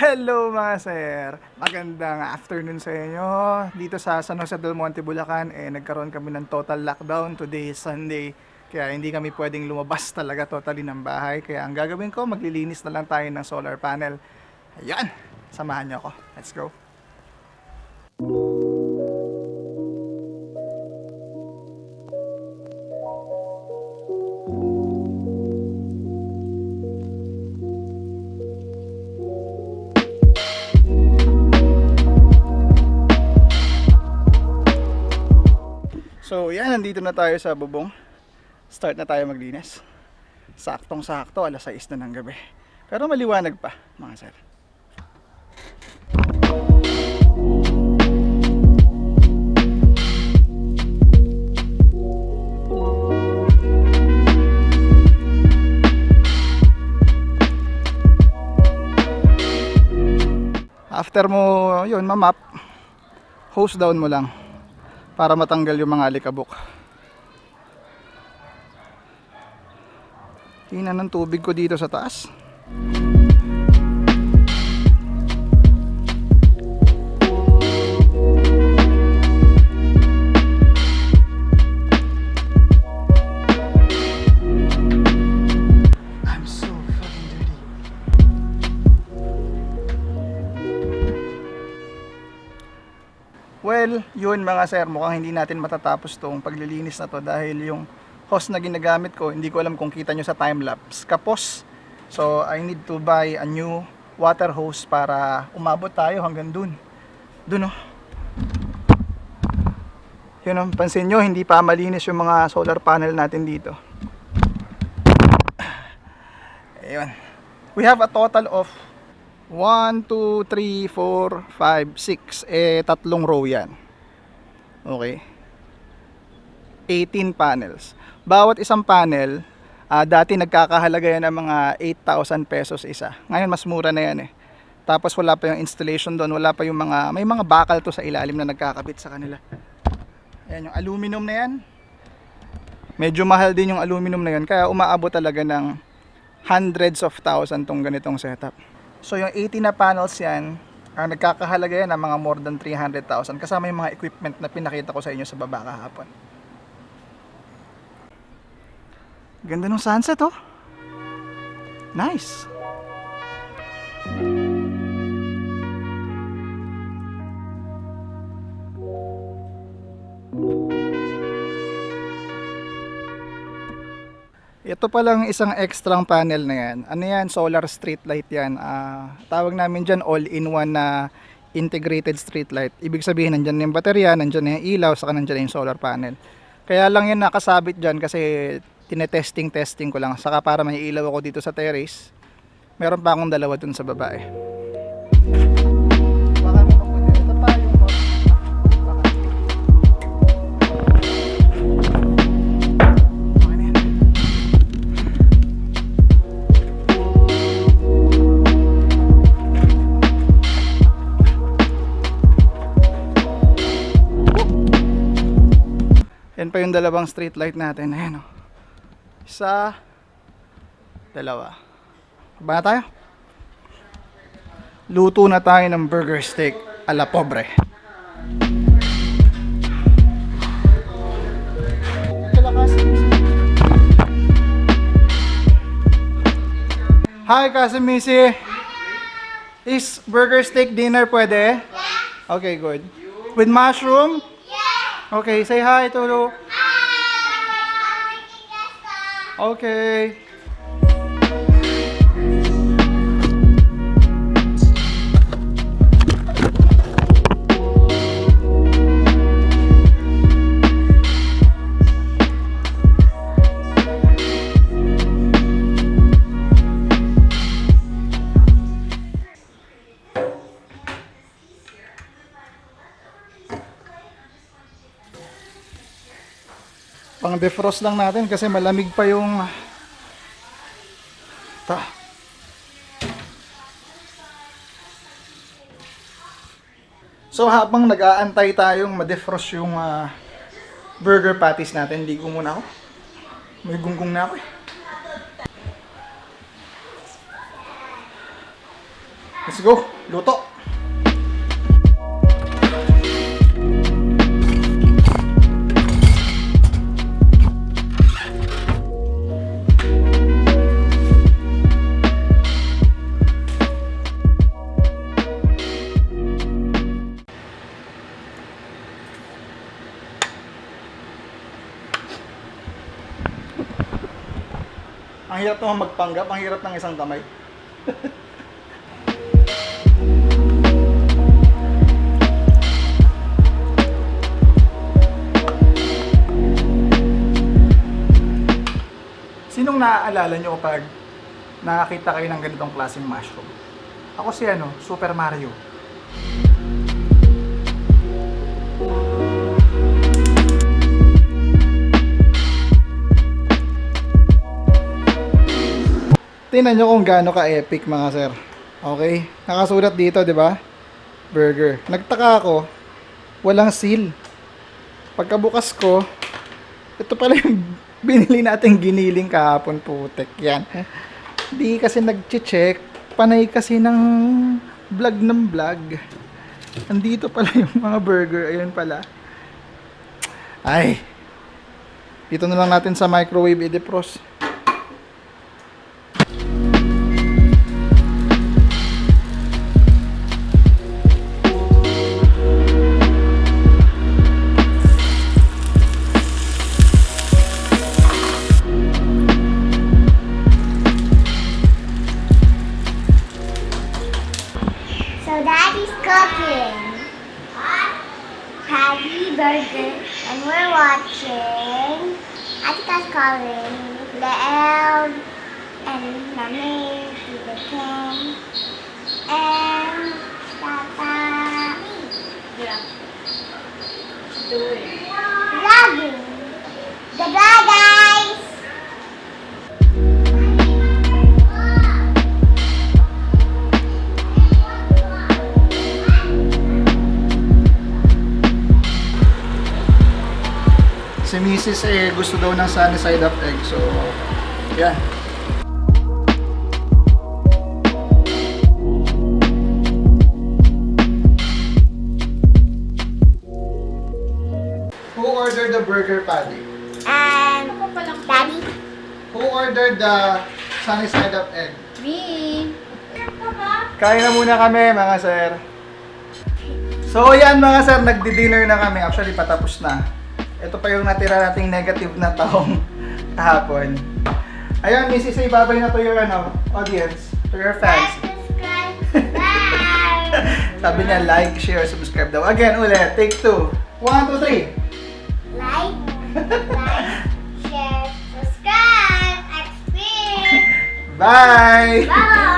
Hello mga sir! Magandang afternoon sa inyo. Dito sa San Jose del Monte, Bulacan, eh, nagkaroon kami ng total lockdown. Today Sunday. Kaya hindi kami pwedeng lumabas talaga totally ng bahay. Kaya ang gagawin ko, maglilinis na lang tayo ng solar panel. Ayan! Samahan niyo ako. Let's go! So yan, nandito na tayo sa bubong. Start na tayo maglinis. Saktong sakto, alas 6 na ng gabi. Pero maliwanag pa, mga sir. After mo, yun, mamap, hose down mo lang para matanggal yung mga alikabok. Tingnan ng tubig ko dito sa taas. Well, yun mga sir, mukhang hindi natin matatapos tong paglilinis na to dahil yung hose na ginagamit ko, hindi ko alam kung kita nyo sa time-lapse, kapos. So, I need to buy a new water hose para umabot tayo hanggang dun. Dun oh. Yun oh, pansin nyo, hindi pa malinis yung mga solar panel natin dito. Ayun. We have a total of 1, 2, 3, 4, 5, 6. Eh, tatlong row yan. Okay. 18 panels. Bawat isang panel, ah, dati nagkakahalaga yan ng mga 8,000 pesos isa. Ngayon, mas mura na yan eh. Tapos wala pa yung installation doon, wala pa yung mga, may mga bakal to sa ilalim na nagkakabit sa kanila. Ayan, yung aluminum na yan. Medyo mahal din yung aluminum na yan, kaya umaabot talaga ng hundreds of thousand tong ganitong setup. So yung 80 na panels yan, ang nagkakahalaga yan ng mga more than 300,000 kasama yung mga equipment na pinakita ko sa inyo sa baba kahapon. Ganda ng sunset oh. Nice. Ito pa lang isang extra panel na yan. Ano yan? Solar street light yan. Ah, tawag namin dyan all-in-one na integrated street light. Ibig sabihin, nandyan na yung baterya, nandyan na yung ilaw, saka nandyan na yung solar panel. Kaya lang yan nakasabit dyan kasi tinetesting-testing ko lang. Saka para may ilaw ako dito sa terrace, meron pa akong dalawa dun sa babae. Baka yung dalawang street light natin. Ayan o. Isa. Dalawa. Ba na tayo? Luto na tayo ng burger steak a la pobre. Hi, Missy. Is burger steak dinner pwede? Okay, good. With mushroom? Okay, say hi, Tulu. Okay. Defrost lang natin kasi malamig pa yung ta. So habang nag-aantay tayong ma-defrost yung ah, burger patties natin, ligo muna ako. May gunggong na ako eh. Let's go. Luto. Ang hirap naman magpanggap, ang hirap ng isang kamay. Sinong naaalala nyo kapag nakakita kayo ng ganitong klaseng mushroom? Ako si ano, Super Mario. Tingnan nyo kung gaano ka-epic mga sir. Okay? Nakasulat dito, di ba? Burger. Nagtaka ako, walang seal. Pagkabukas ko, ito pala yung binili natin giniling kahapon putek. Yan. Di kasi nag-check. Panay kasi ng vlog ng vlog. Andito pala yung mga burger. Ayun pala. Ay. Dito na lang natin sa microwave i-defrost. watching. Happy Burger and we're watching. I think I was calling the loud and my name the king and Papa. Yeah. She's doing Si Mrs. eh gusto daw ng sunny side up egg. So, yan. Who ordered the burger patty? And Daddy? Who ordered the sunny side up egg? Me. Kain na muna kami mga sir. So yan mga sir, nagdi-dinner na kami. Actually patapos na. Ito pa yung natira nating negative na taong kahapon. Ayun, Mrs. Say babay na to your ano, audience, to your fans. Subscribe. Bye! Sabi niya like, share, subscribe daw. Again, ulit. Take two. One, two, three. like, like, share, subscribe, experience. Bye! Bye!